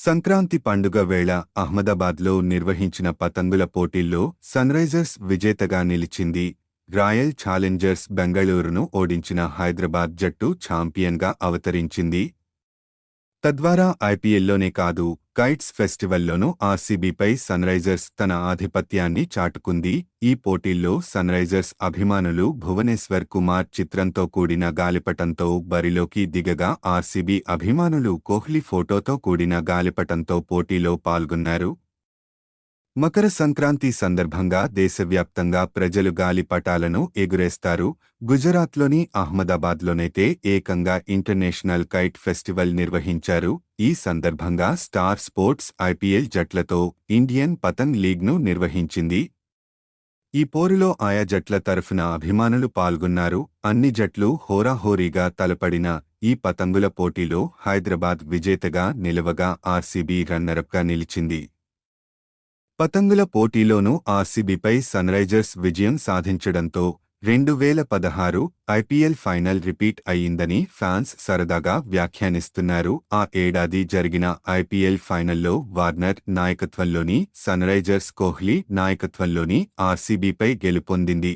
సంక్రాంతి పండుగ వేళ అహ్మదాబాద్లో నిర్వహించిన పతంగుల పోటీల్లో సన్రైజర్స్ విజేతగా నిలిచింది రాయల్ ఛాలెంజర్స్ బెంగళూరును ఓడించిన హైదరాబాద్ జట్టు ఛాంపియన్గా అవతరించింది. తద్వారా ఐపీఎల్లోనే కాదు కైట్స్ ఫెస్టివల్లోనూ ఆర్సీబీపై సన్రైజర్స్ తన ఆధిపత్యాన్ని చాటుకుంది. ఈ పోటీల్లో సన్రైజర్స్ అభిమానులు భువనేశ్వర్ కుమార్ చిత్రంతో కూడిన గాలిపటంతో బరిలోకి దిగగా ఆర్సీబీ అభిమానులు కోహ్లీ ఫోటోతో కూడిన గాలిపటంతో పోటీలో పాల్గొన్నారు. మకర సంక్రాంతి సందర్భంగా దేశవ్యాప్తంగా ప్రజలు గాలిపటాలను ఎగురేస్తారు. గుజరాత్లోని అహ్మదాబాద్లోనైతే ఏకంగా ఇంటర్నేషనల్ కైట్ ఫెస్టివల్ నిర్వహించారు. ఈ సందర్భంగా స్టార్ స్పోర్ట్స్ ఐపీఎల్ జట్లతో ఇండియన్ పతంగ్ లీగ్ను నిర్వహించింది. ఈ పోరులో ఆయా జట్ల తరఫున అభిమానులు పాల్గొన్నారు. అన్ని జట్లు హోరాహోరీగా తలపడిన ఈ పతంగుల పోటీలో హైదరాబాద్ విజేతగా నిలవగా ఆర్సీబీ రన్నరప్గా నిలిచింది. పతంగుల పోటీలోనూ ఆర్సీబీపై సన్రైజర్స్ విజయం సాధించడంతో రెండు వేల పదహారు ఐపీఎల్ ఫైనల్ రిపీట్ అయ్యిందని ఫ్యాన్స్ సరదాగా వ్యాఖ్యానిస్తున్నారు. ఆ ఏడాది జరిగిన ఐపీఎల్ ఫైనల్లో వార్నర్ నాయకత్వంలోని సన్రైజర్స్ కోహ్లీ నాయకత్వంలోని ఆర్సీబీపై గెలుపొందింది.